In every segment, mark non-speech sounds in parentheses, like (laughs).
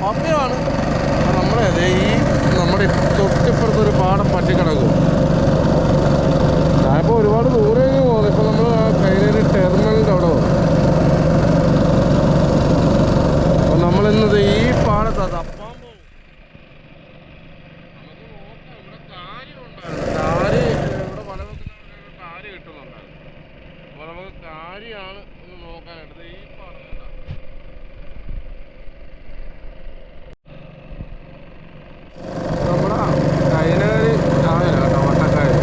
പമ്പിയാണ് നമ്മുടെ ദേ ഈ നമ്മുടെ തൊട്ടിപ്പുറത്തൊരു പാടം പറ്റി കിടക്കും. ഞാനിപ്പോൾ ഒരുപാട് ദൂരേക്ക് പോകുന്നത് ഇപ്പോൾ നമ്മൾ കൈനേരി ടെർമിനലിന്റെ അവിടെ പോകും നമ്മളിന്നത് ഈ പാടത്ത് തപ്പാൻ പോകും കാരി ഇവിടെ വല വെക്കുന്നവർക്ക് കാരി കിട്ടുന്നുണ്ടായിരുന്നു അപ്പോൾ നമുക്ക് കാരിയാണ് ഒന്ന് നോക്കാനായിട്ട് ഈ പാടം കണ്ടോ? നമ്മുടെ കൈനകരി ആവില്ല കേട്ടോ വട്ടക്കാരി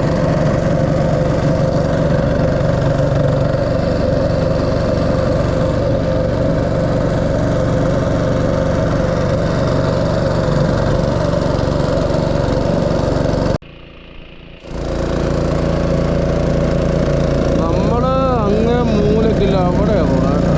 നമ്മൾ അങ്ങേ മൂലക്കില്ല അവിടെയാ പോണേ കേട്ടോ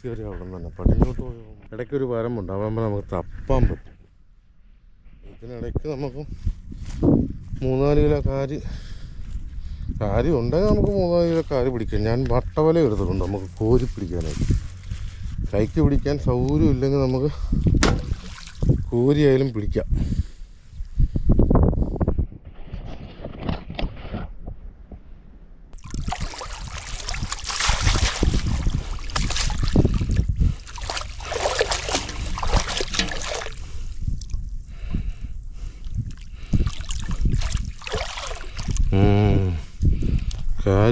കയറി അവിടെ നിന്ന് തന്നെ പടിഞ്ഞോട്ട് പോയി അതാകുമ്പോൾ നമുക്ക് തപ്പാൻ പറ്റും. ഇതിനിടയ്ക്ക് നമുക്ക് മൂന്നാൽ കിലോ കാരി കാരി ഉണ്ടെങ്കിൽ നമുക്ക് മൂന്നാൽ കിലോ കാരി പിടിക്കാം. ഞാൻ വട്ടവല എടുത്തിട്ടുണ്ട് നമുക്ക് കോരി പിടിക്കാനായിട്ട്. കൈക്ക് പിടിക്കാൻ സൗകര്യം ഇല്ലെങ്കിൽ നമുക്ക് കോരിയായാലും പിടിക്കാം.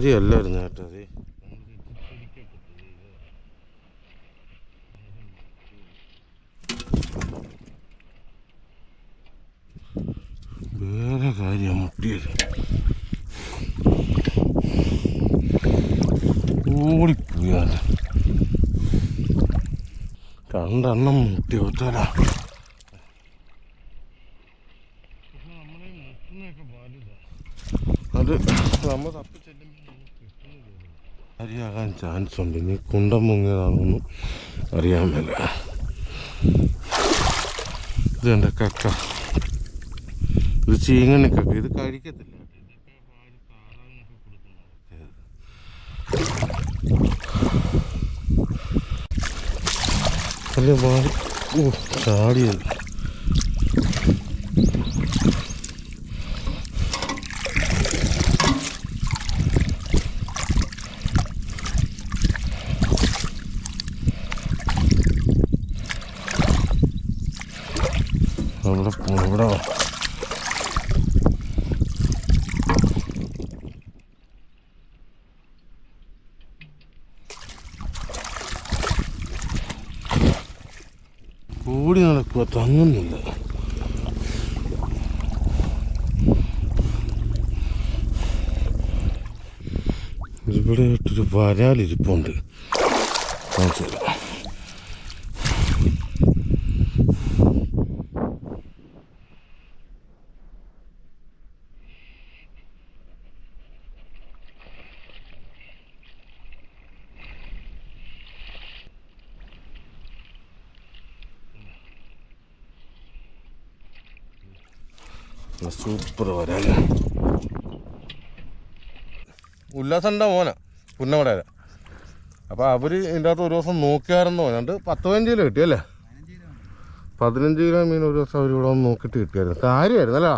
കാര്യമല്ലായിരുന്നു കേട്ടോ അത്. വേറെ കാര്യം മുട്ടിയത്. ഓടിപ്പോയാൽ കണ്ടെണ്ണം മുട്ടി ഒറ്റല അത് നമ്മൾ തപ്പി അറിയാകാൻ ചാൻസ് ഉണ്ട്. ഇനി കുണ്ടം മുങ്ങിയതാണെന്നും അറിയാൻ മേല ഇത് എന്റെ കക്ക. ഇത് ചീങ്ങണി കക്ക. ഇത് കഴിക്കത്തില്ല. ഓ ചാടിയത് അവിടെ പോ- ഇവിടെ വാ. ഓടി നടക്കുക തങ്ങുന്നില്ല ഇവിടെ ഇട്ടൊരു വരാലിരിപ്പുണ്ട് കാണിച്ചു സൂപ്പർ വരാൽ. മോനാ മോന? പുന്നമടയില അപ്പോൾ അവർ ഇതിന്റെ അകത്ത് ഒരു ദിവസം നോക്കിയായിരുന്നു പറഞ്ഞിട്ട് പത്ത് പതിനഞ്ച് കിലോ കിട്ടി അല്ലേ പതിനഞ്ച് കിലോ മീൻ ഒരു ദിവസം അവർ ഇവിടെ നോക്കിട്ട് നോക്കിയിട്ട് കിട്ടിയായിരുന്നു കാര്യമായിരുന്നു അല്ലേ?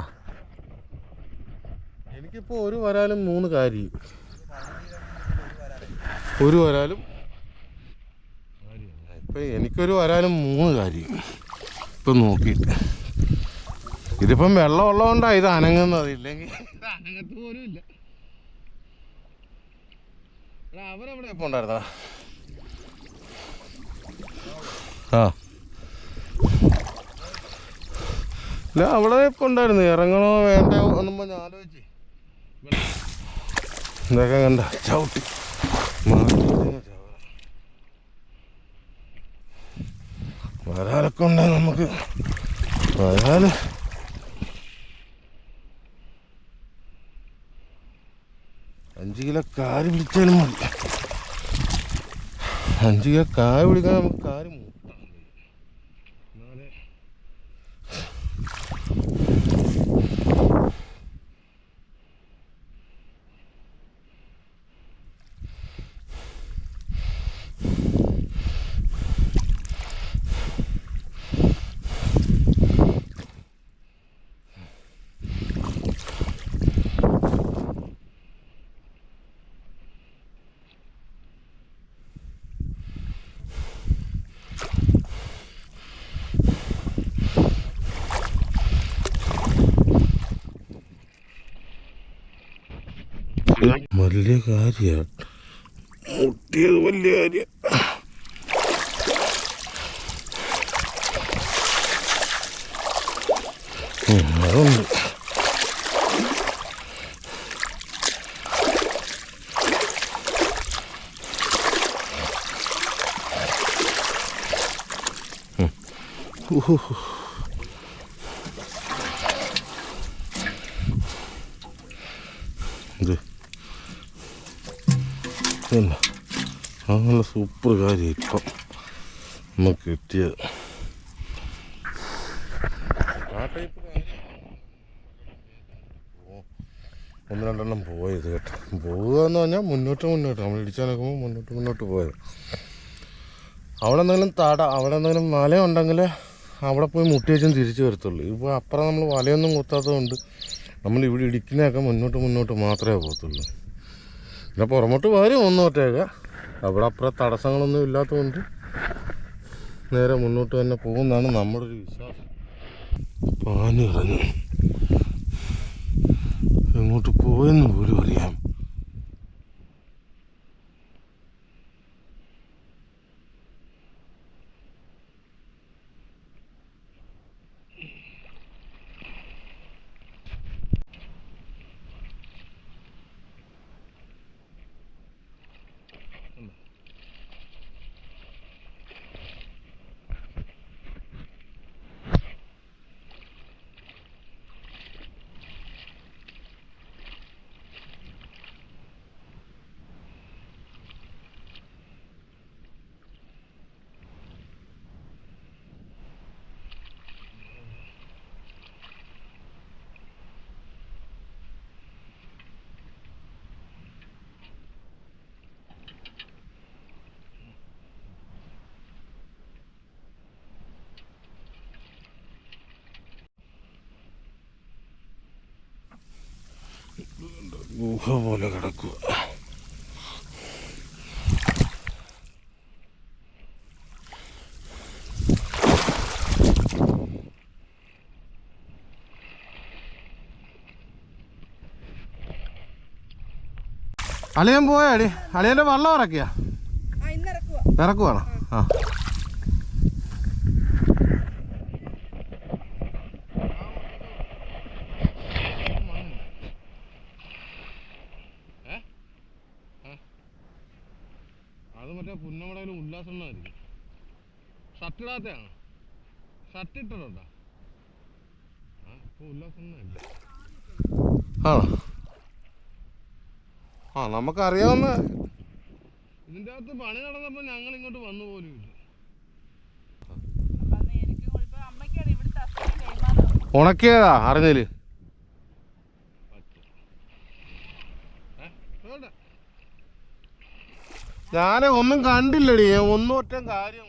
എനിക്കിപ്പോൾ ഒരു വരാലും മൂന്ന് കാരി. ഒരു വരാലും ഇപ്പം എനിക്കൊരു വരാലും മൂന്ന് കാര്യം ഇപ്പം നോക്കിയിട്ട്. ഇതിപ്പം വെള്ളം ഉള്ളതുകൊണ്ടാണ് ഇത് അനങ്ങുന്നത്. ഇല്ലെങ്കിൽ അനങ്ങത്ത് പോലും ഇല്ല അവനെവിടെ ഉണ്ടായിരുന്നാ ആ. ഇല്ല അവിടെ ഇപ്പൊ ഉണ്ടായിരുന്നു ഇറങ്ങണോ വേണ്ട ഒന്നും പറഞ്ഞ് ആലോചിച്ച്. ഇതൊക്കെ കണ്ട. ചവിട്ടി. വരാലൊക്കെ ഉണ്ടെങ്കിൽ നമുക്ക്. അയാൾ അഞ്ച് കിലോ കാര് പിടിച്ചാലും മതി. അഞ്ച് കിലോ കാര് പിടിക്കാൻ നമുക്ക് കാര് മൂട്ടാം എന്നാലേ വലിയ കാര്യമാണ് മുട്ടിയത് വലിയ കാര്യം അതുണ്ട് ഉം. പിന്നെ അങ്ങനെ സൂപ്പർ കാര്യം ഇപ്പം നമുക്ക് കിട്ടിയത് ഒന്ന് രണ്ടെണ്ണം പോയത് കേട്ടോ. പോവുക എന്ന് പറഞ്ഞാൽ മുന്നോട്ട് മുന്നോട്ട്. നമ്മൾ ഇടിച്ചാൽ നോക്കുമ്പോൾ മുന്നോട്ട് മുന്നോട്ട് പോയത്. അവിടെ എന്തെങ്കിലും തട അവിടെ എന്തെങ്കിലും വല ഉണ്ടെങ്കിൽ അവിടെ പോയി മുട്ടി വെച്ചും തിരിച്ചു വരത്തുള്ളൂ. ഇപ്പോൾ അപ്പുറം നമ്മൾ വലയൊന്നും കുത്താത്തത് കൊണ്ട് നമ്മൾ ഇവിടെ ഇടിക്കുന്നതൊക്കെ മുന്നോട്ട് മുന്നോട്ട് മാത്രമേ പോകത്തുള്ളൂ. പിന്നെ പുറമോട്ട് വരും ഒന്നോട്ടേക്ക് അവിടെ അപ്പുറം തടസ്സങ്ങളൊന്നും ഇല്ലാത്തതുകൊണ്ട് നേരെ മുന്നോട്ട് തന്നെ പോകുന്നതാണ് നമ്മുടെ ഒരു വിശ്വാസം. ഇറങ്ങി എങ്ങോട്ട് പോയെന്ന് പോലും അറിയാം. ഗുഹ പോലെ കിടക്കുക. അളിയൻ പോയാടി? അളിയന്റെ വള്ളം ഇറക്കിയാ? ഇറക്കുവാണോ? ആ അത് മറ്റേ പുന്നമടയിലും ഉല്ലാസണ്ണായിരിക്കും ഇടാത്തയാണ് ഷർട്ട് ഇട്ടിട്ടുണ്ടോ ആ ആ നമുക്കറിയാവുന്ന ഇതിന്റെ അകത്ത് പണി നടന്നപ്പോൾ ഞങ്ങൾ ഇങ്ങോട്ട് വന്നു പോലും ഇല്ല. ഉണക്കിയതാ അറിഞ്ഞിൽ ഞാൻ ഒന്നും കണ്ടില്ലടി ഒന്നും ഒറ്റ കാര്യം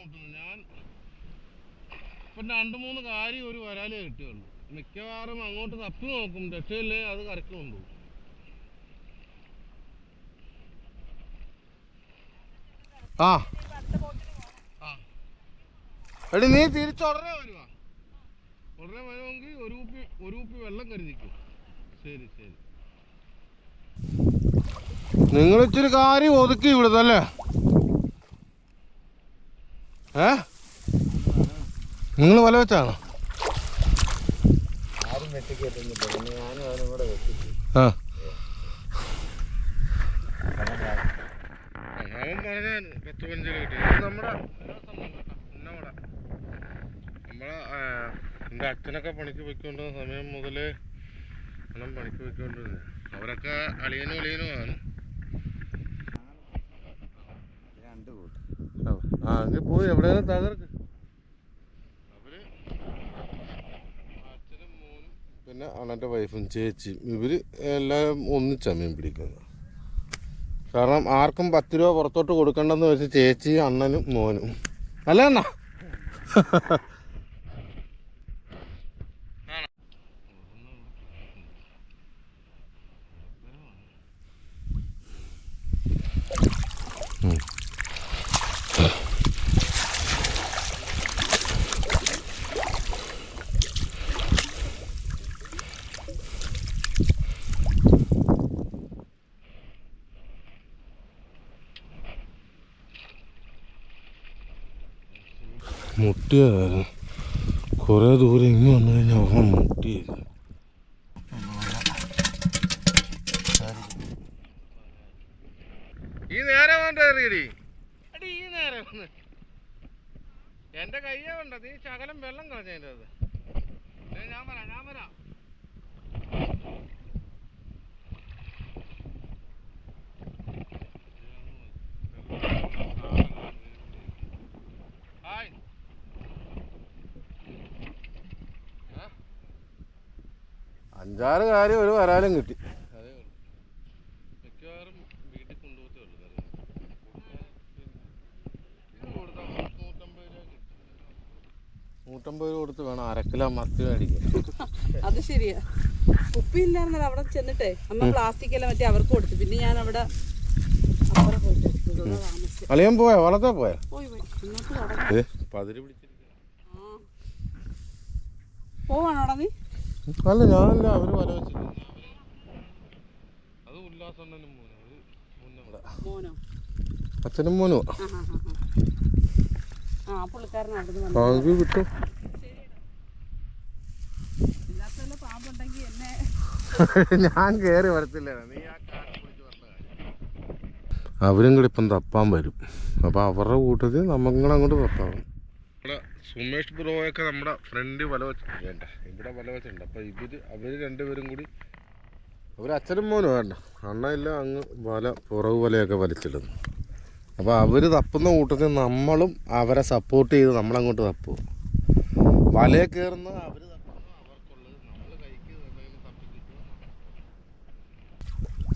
ഇപ്പം രണ്ട് മൂന്ന് കാര്യം ഒരു വരാലേ കിട്ടുകയുള്ളൂ. മിക്കവാറും അങ്ങോട്ട് തപ്പി നോക്കും. രക്ഷയില്ലേ അത് കൊണ്ടുപോകും. ആ. എടി നീ തിരിച്ചുടനെ വരുവാ. ഉടനെ വരുമെങ്കിൽ ഒരു കുപ്പി ഒരു കുപ്പി വെള്ളം കരുതിക്കും. ശരി ശരി. നിങ്ങൾ ഇച്ചിരി കാര്യം ഒതുക്കി ഇവിടുന്നല്ലേ ഏ? നിങ്ങൾ വല വെച്ചാണോ? ആ. എന്റെ അച്ഛനൊക്കെ പണിക്ക് പോയിക്കൊണ്ടിരുന്ന സമയം മുതലേ അണ്ണൻ പണിക്ക് പോയിക്കൊണ്ടിരുന്നത് അവരൊക്കെ അളിയനും അളിയനുമാണ്. രണ്ട് കൂട്ട്. ആ എങ്കിൽ പോയി. എവിടെയാണ് തകർക്ക് അവർ അച്ഛനും മോനും പിന്നെ അണ്ണന്റെ വൈഫും ചേച്ചിയും. ഇവർ എല്ലാം ഒന്നിച്ചാ മീൻ പിടിക്കുന്നത്. കാരണം ആർക്കും പത്ത് രൂപ പുറത്തോട്ട് കൊടുക്കണ്ടെന്ന് വെച്ച് ചേച്ചി അണ്ണനും മോനും. അല്ല അണ്ണ? (laughs) മുട്ടിയതായിരുന്നു കുറേ ദൂരം ഇങ്ങ് വന്നു കഴിഞ്ഞാൽ അവൻ മുട്ടിയില്ല ഈ നേരെ വേണ്ടി അടി ഈ നേരെ വന്ന്. എന്റെ കയ്യേ വേണ്ട നീ ശകലം വെള്ളം കളഞ്ഞതിന്റെ അത് ഞാൻ വരാം ഞാൻ വരാം. അഞ്ചാറ് കാര്യം ഒരു വരാലും കിട്ടി. നൂറ്റമ്പത് രൂപ കൊടുത്ത് വേണം അരക്കിലോ മത്തി മേടിക്കാൻ. അത് ശരിയാ. ഉപ്പില്ലായിരുന്നല്ലോ അവിടെ ചെന്നിട്ടേ. അമ്മ പ്ലാസ്റ്റിക് എല്ലാം മറ്റേ അവർക്ക് കൊടുത്തു. പിന്നെ ഞാൻ അവിടെ അപ്പുറം പോയിട്ട്. അളിയൻ പോയാ? വളർത്താ പോയാ? പതിര് പോവാണോടാ നീ? അല്ല ഞാനല്ല അവർ വല വെച്ചിട്ടുണ്ട് അത് ഉല്ലാസണ്ണനും മോനും. അവർ മുന്നേ മോനോ? അച്ഛനും മോനും. കിട്ടും. എന്നെ ഞാൻ കേറി വരത്തില്ല. നീ. അവരും കൂടി ഇപ്പം തപ്പാൻ വരും. അപ്പോൾ അവരുടെ കൂട്ടത്തിൽ നമ്മളങ്ങോട്ട് അങ്ങോട്ട് തപ്പാവും സുമേഷ് ബ്രോയൊക്കെ നമ്മുടെ ഫ്രണ്ട് വല വെച്ചിട്ടുണ്ട് വേണ്ട ഇവിടെ വല വെച്ചിട്ടുണ്ട്. അപ്പോൾ ഇവർ അവർ രണ്ടുപേരും കൂടി അവർ അച്ഛനും മോനും വേണ്ട അണ്ണയില്ല അങ്ങ് വല പുറകു വലയൊക്കെ വലിച്ചിടുന്നു. അപ്പോൾ അവർ തപ്പുന്ന കൂട്ടത്തിൽ നമ്മളും അവരെ സപ്പോർട്ട് ചെയ്ത് നമ്മളങ്ങോട്ട് തപ്പും. വലയെ കയറുന്ന അവർ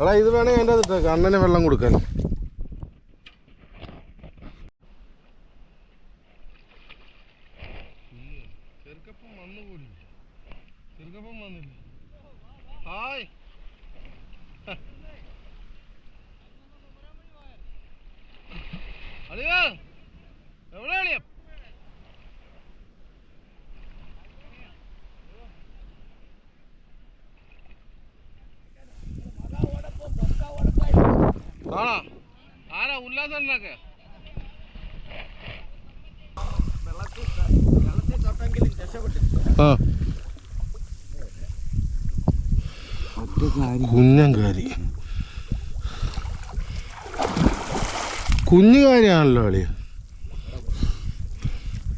എടാ ഇത് വേണേ എന്റെ അതിട്ട് അണ്ണന് വെള്ളം കൊടുക്കാൻ. എവിടെ അളിയ ആണോ? ആരാ ഉല്ലാസം ഉണ്ടാക്കുക ആ. കുഞ്ഞങ്കാരി കുഞ്ഞുകാരിയാണല്ലോ അളി ചെറുപ്പോ ഇപ്പം കാര്യമാണല്ലോ കളി.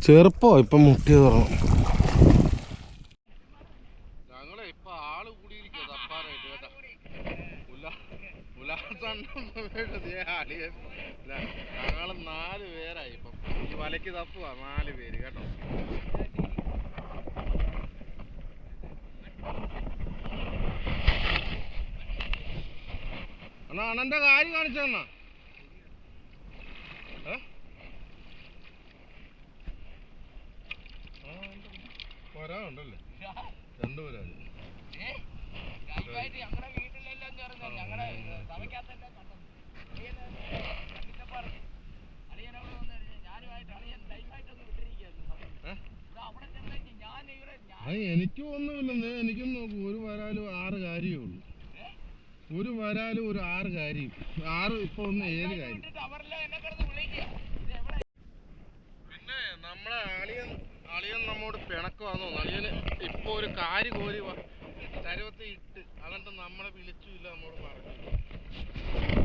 ചെറുപ്പോ ഇപ്പൊ മുട്ടി തുറന്നു കേട്ടോ. അണ്ണാ അണ്ണന്റെ കാര്യം കാണിച്ചണ്ണ വരാനുണ്ടല്ലേ? (laughs) രണ്ടു വരാൻ എനിക്ക് ഒന്നുമില്ലെന്ന്. എനിക്കും നോക്കൂ ഒരു വരാലും ആറ് കാര്യമേ ഉള്ളൂ. ഒരു വരാലും ഒരു ആറ് കാര്യം ആറ് ഇപ്പൊ ഒന്ന് ഏഴ് കാര്യം. പിന്നെ നമ്മളെ അളിയൻ അളിയൻ നമ്മോട് തോന്നുന്നു. അളിയന് ഇപ്പൊ ഒരു കാരി കോരി ചരുവത്തിൽ ഇട്ട് എന്നിട്ട് നമ്മളെ വിളിച്ചില്ല നമ്മോട് പറഞ്ഞു.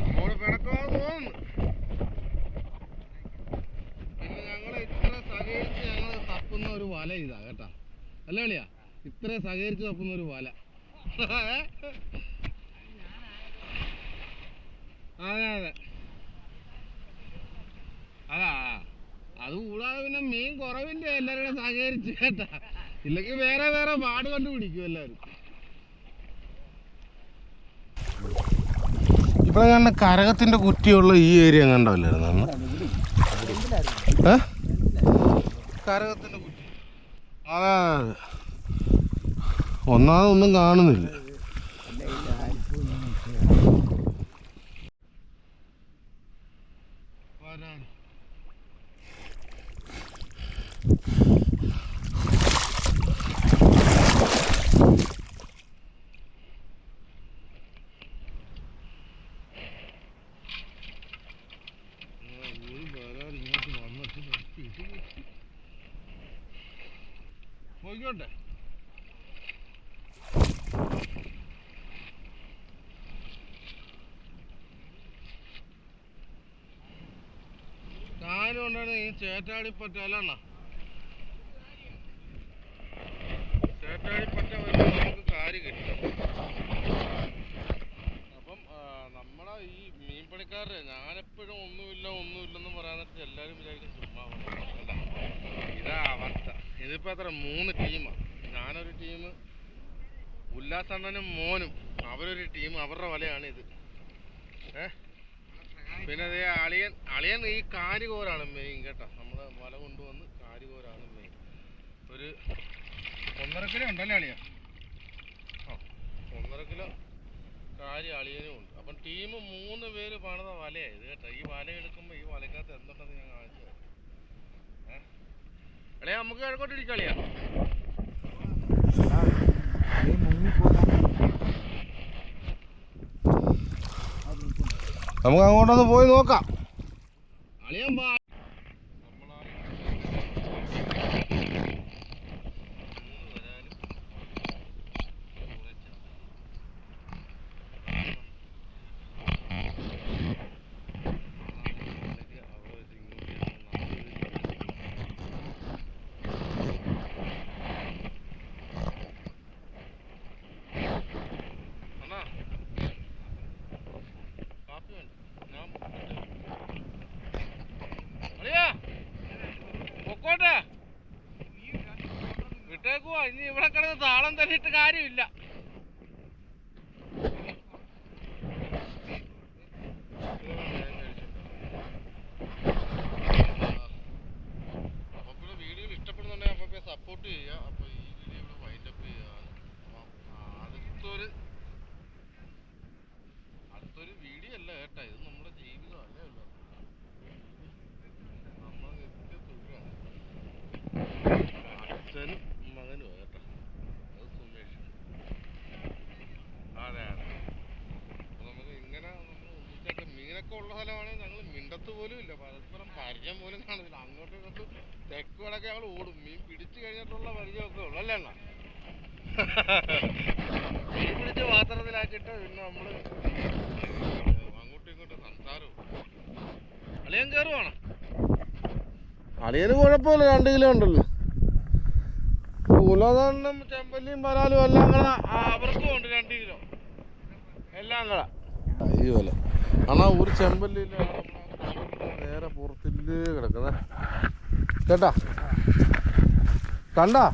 നമ്മോട് പിണക്കമാണെന്ന് തോന്നുന്നു. പിന്നെ ഞങ്ങളെ ഇത്ര സഹകരിച്ച് ഞങ്ങൾ തപ്പുന്ന ഒരു വല ഇതാ കേട്ടാ. അല്ല കളിയാ ഇത്ര സഹകരിച്ച് തപ്പുന്ന ഒരു വല. അതെ. അതെ അതാ. അത് കൂടാതെ പിന്നെ മീൻ കുറവില്ല എല്ലാവരും സഹകരിച്ച് കേട്ടാ. ഇല്ലെങ്കിൽ വേറെ വേറെ പാട് കണ്ടുപിടിക്കും എല്ലാവരും. ഇവിടെ കണ്ട കരകത്തിന്റെ കുറ്റിയുള്ള ഈ ഏരിയ കണ്ടല്ലായിരുന്നു അന്ന്? കരകത്തിന്റെ കുറ്റി. അതെ. ഒന്നാമതൊന്നും കാണുന്നില്ല. പോയിക്കോട്ടെ. കാര്യം കൊണ്ടാണ് ഈ ചേറ്റാടി പറ്റ വരുമ്പോൾ നമുക്ക് കിട്ടും. അപ്പം നമ്മളെ ഈ മീൻപണിക്കാരുടെ ഞാനെപ്പോഴും ഒന്നുമില്ല ഒന്നുമില്ലെന്ന് നേരത്തെ എല്ലാവരും വിചാരിക്കും ചുമ്മാ ഇതാ അവസ്ഥ. ഇതിപ്പോ എത്ര? മൂന്ന് ടീമാണ് ഞാനൊരു ടീം ഉല്ലാസണ്ണനും മോനും അവരൊരു ടീം അവരുടെ വലയാണ് ഇത്. ഏഹ് പിന്നെ അതേ അളിയൻ അളിയൻ ഈ കാരികോരാണ് മെയിൻ കേട്ടോ. നമ്മൾ വല കൊണ്ടുവന്ന് കാരികോരാണ് മെയിൻ ഒരു ഒന്നര കിലോ ഉണ്ടല്ലേ അളിയ ഒന്നര കാര്യം കാരി അളിയനും ഉണ്ട്. അപ്പം ടീം മൂന്ന് പേര് പണിത വലയായത് കേട്ടോ ഈ വല എടുക്കുമ്പോൾ ഈ വലക്കകത്ത് എന്തുണ്ടെന്ന് ഞാൻ കാണിച്ചു തരാം. ഏ? അളിയ നമുക്ക് കിഴക്കോട്ട് ഇടിക്കളിയാ നമുക്ക് അങ്ങോട്ടൊന്ന് പോയി നോക്കാം. അളിയൻ പാ അണ്ണാ കാപ്പി വേണ്ട ഞാൻ അളിയാ പൊക്കോട്ടെ. വിട്ടേക്കുവാ ഇനി ഇവിടെ കിടന്ന് താളം തന്നിട്ട് കാര്യമില്ല അപ്പൊ വീഡിയോ ഇഷ്ടപ്പെടുന്നുണ്ടെങ്കിൽ അപ്പൊ സപ്പോർട്ട് ചെയ്യുക അപ്പൊ ഈ വീഡിയോ ഇവിടെ വൈൻഡപ്പ് ചെയ്യുകയാണ് അപ്പം അടുത്തൊരു അടുത്തൊരു വീഡിയോ അല്ല കേട്ടാ ഇത് നമ്മുടെ ജീവിതം അല്ലേ ഉള്ളൂ നമ്മൾ നിത്യ തൊഴിലാണ് അച്ഛനും മകനും കേട്ടോ അത് സുമേഷ് അതെ അതെ അപ്പൊ നമുക്ക് ഇങ്ങനെ നമ്മൾ മീനൊക്കെ ഉള്ള സ്ഥലമാണ്. ഞങ്ങൾ മിണ്ടത്ത് പോലും ഇല്ല. പരസ്പരം പരിചയം പോലും കാണുന്നില്ല അങ്ങോട്ടും ഇങ്ങോട്ടും തെക്ക് വടക്കെ ഞങ്ങൾ ഓടും. മീൻ പിടിച്ചു കഴിഞ്ഞിട്ടുള്ള പരിചയമൊക്കെ ഉള്ളു. അല്ലേ അണ്ണാ? മീൻ പിടിച്ച് പാത്രത്തിലാക്കിയിട്ട് പിന്നെ നമ്മൾ അങ്ങോട്ടും ഇങ്ങോട്ടും സംസാരവും. അളിയൻ കയറുവാണ് അളിയന് കുഴപ്പമില്ല. രണ്ട് കിലോ ഉണ്ടല്ലോ. ഉലതണ്ണും ചെമ്പല്ലിയും പരാലും എല്ലാം കൂടെ അവർക്കും ഉണ്ട് രണ്ട് കിലോ. എല്ലാം കൂടെ. അയ്യോല അണ്ണാ ഒരു ചെമ്പല്ലില്ല നേരെ പുറത്തില്ലേ കിടക്കുന്നേ. കേട്ടാ? കണ്ടാ?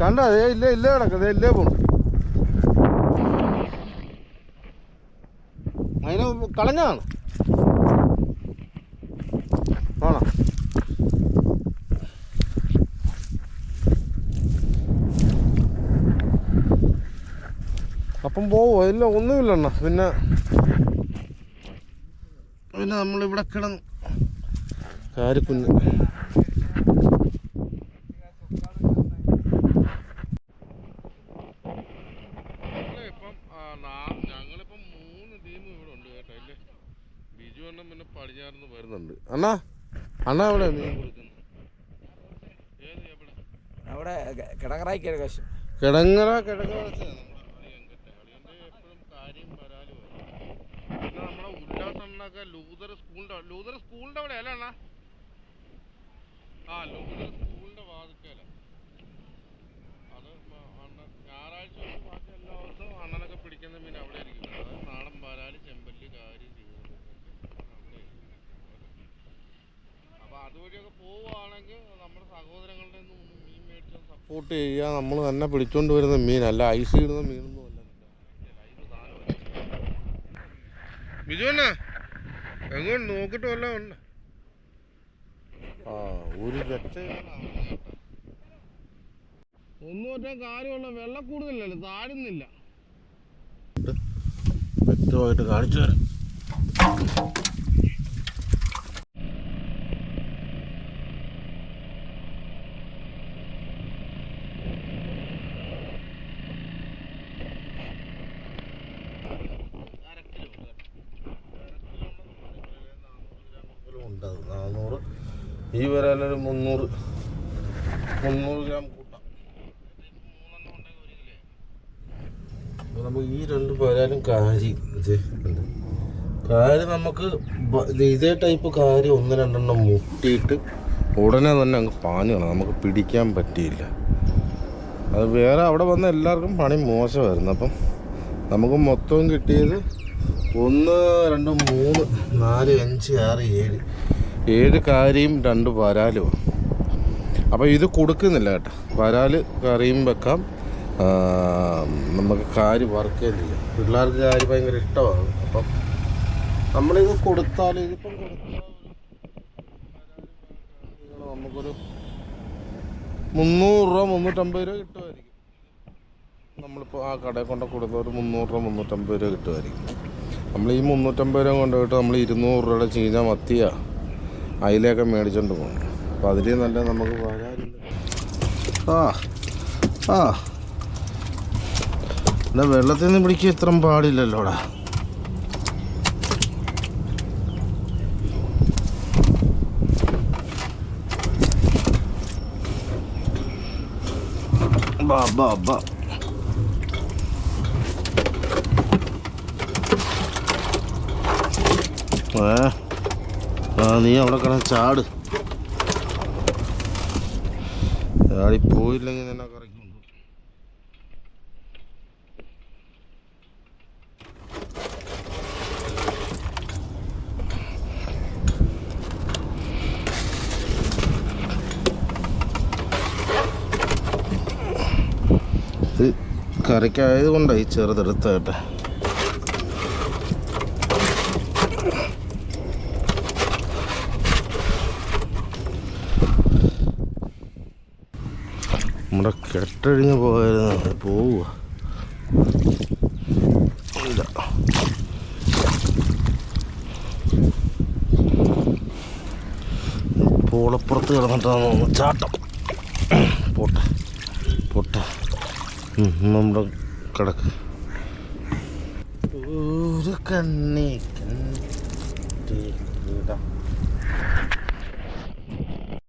കണ്ടാ? ഏ ഇല്ല ഇല്ല കിടക്കുന്നത് ഇല്ലേ പോണു. അതിനെ കളഞ്ഞാണ് ആണോ അപ്പം പോവോ ഇല്ല ഒന്നുമില്ലണ്ണ. പിന്നെ പിന്നെ നമ്മളിവിടെ കിടന്ന് കാരിക്കുന്ന്. ഇപ്പം ഞങ്ങളിപ്പം മൂന്ന് ടീം ഇവിടെ ഉണ്ട് കേട്ടോ. അല്ലേ ബിജു അണ്ണൻ പിന്നെ പടിഞ്ഞാറുന്ന് വരുന്നുണ്ട്. അണ്ണാ അണ്ണാ അവിടെ അവിടെ കിടങ്ങറ കിടങ്ങറ എപ്പോഴും കാര്യം വരാലും പിന്നെ നമ്മുടെ ഉല്ലാസണ്ണൊക്കെ ലൂതർ സ്കൂളിന്റെ ലൂതർ സ്കൂളിന്റെ അവിടെ അല്ല അണ്ണാ? ആ ലൂതർ സ്കൂളിന്റെ വാതിക്കല അത് ഞായറാഴ്ച ബാക്കി എല്ലാ ദിവസവും അണ്ണനൊക്കെ പിടിക്കുന്ന മീൻ അവിടെ ആയിരിക്കും അതായത് നാടൻ പാലാൽ ചെമ്പല്ലി കാരി ചെയ്യുന്നത് അവിടെ അപ്പോൾ അതുവഴിയൊക്കെ പോവുകയാണെങ്കിൽ നമ്മുടെ സഹോദരങ്ങളുടെ ഒന്ന് മീൻ മേടിച്ച് സപ്പോർട്ട് ചെയ്യുക നമ്മൾ തന്നെ പിടിച്ചുകൊണ്ട് വരുന്ന മീനല്ല ഐസ് ഇടുന്ന മീനൊന്നും അല്ല ബിജുവണ്ണ എങ്ങോട്ട് നോക്കിട്ട് വല്ല ഉണ്ട്. ആ ഒരു ഒന്നും ഒറ്റ കാര്യമുള്ള വെള്ളം കൂടുതലല്ലോ? താഴുന്നില്ല. വ്യക്തമായിട്ട് കാണിച്ചു തരാം ഉണ്ട് നാനൂറ് ഈ വരാനൊരു മുന്നൂറ്. മുന്നൂറ് ഗ്രാം കൂട്ടാം. നമുക്ക് ഈ രണ്ട് പേരാലും കാരി. കാരി നമുക്ക് ഇതേ ടൈപ്പ് കാരി ഒന്ന് രണ്ടെണ്ണം മുട്ടിയിട്ട് ഉടനെ തന്നെ അങ്ങ് പാഞ്ഞാണ് നമുക്ക് പിടിക്കാൻ പറ്റിയില്ല. അത് വേറെ അവിടെ വന്ന എല്ലാവർക്കും പണി മോശമായിരുന്നു. അപ്പം നമുക്ക് മൊത്തം കിട്ടിയത് ഒന്ന് രണ്ട് മൂന്ന് നാല് അഞ്ച് ആറ് ഏഴ്. ഏഴ് കാരിയും രണ്ട് വരാലും. അപ്പോൾ ഇത് കൊടുക്കുന്നില്ല കേട്ടോ. വരാൽ കറിയും വെക്കാം. നമുക്ക് കാരി വർക്ക് ചെയ്യാം. പിള്ളേർക്ക് കാരി ഭയങ്കര ഇഷ്ടമാണ്. അപ്പം നമ്മളിത് കൊടുത്താൽ ഇതിപ്പം കൊടുത്താൽ നമുക്കൊരു മുന്നൂറ് രൂപ മുന്നൂറ്റമ്പത് രൂപ കിട്ടുമായിരിക്കും. നമ്മളിപ്പോൾ ആ കടയിൽ കൊണ്ട് കൊടുത്ത ഒരു മുന്നൂറ് രൂപ മുന്നൂറ്റമ്പത് രൂപ കിട്ടുമായിരിക്കും. നമ്മൾ ഈ മുന്നൂറ്റമ്പത് രൂപ കൊണ്ടുപോയിട്ട് നമ്മൾ ഇരുന്നൂറ് രൂപയുടെ ചീഞ്ഞ മത്തിയ അയിലൊക്കെ മേടിച്ചോണ്ട് പോകും അപ്പോൾ അതിൽ നല്ല നമുക്ക് വരാനില്ല. ആ വെള്ളത്തിൽ നിന്ന് പിടിക്കുക ഇത്ര പാടില്ലല്ലോടാ. ബാ ബാ ബാ. ഏ? നീ അവിടെ കിടന്ന് ചാട്. ചാടി പോയില്ലെങ്കിൽ നിന്നെ ഇത് കറിക്കായത് കൊണ്ടായി ചെറുതെടുത്ത കേട്ടെ. നമ്മുടെ കെട്ടഴിഞ്ഞ് പോയായിരുന്നു പോവുക. ഇല്ല പോളപ്പുറത്ത് കിടന്നിട്ടാണ് ചാട്ടം. പോട്ടെ. പോട്ടെ. നമ്മുടെ കിടക്ക്. ഒരു കണ്ണി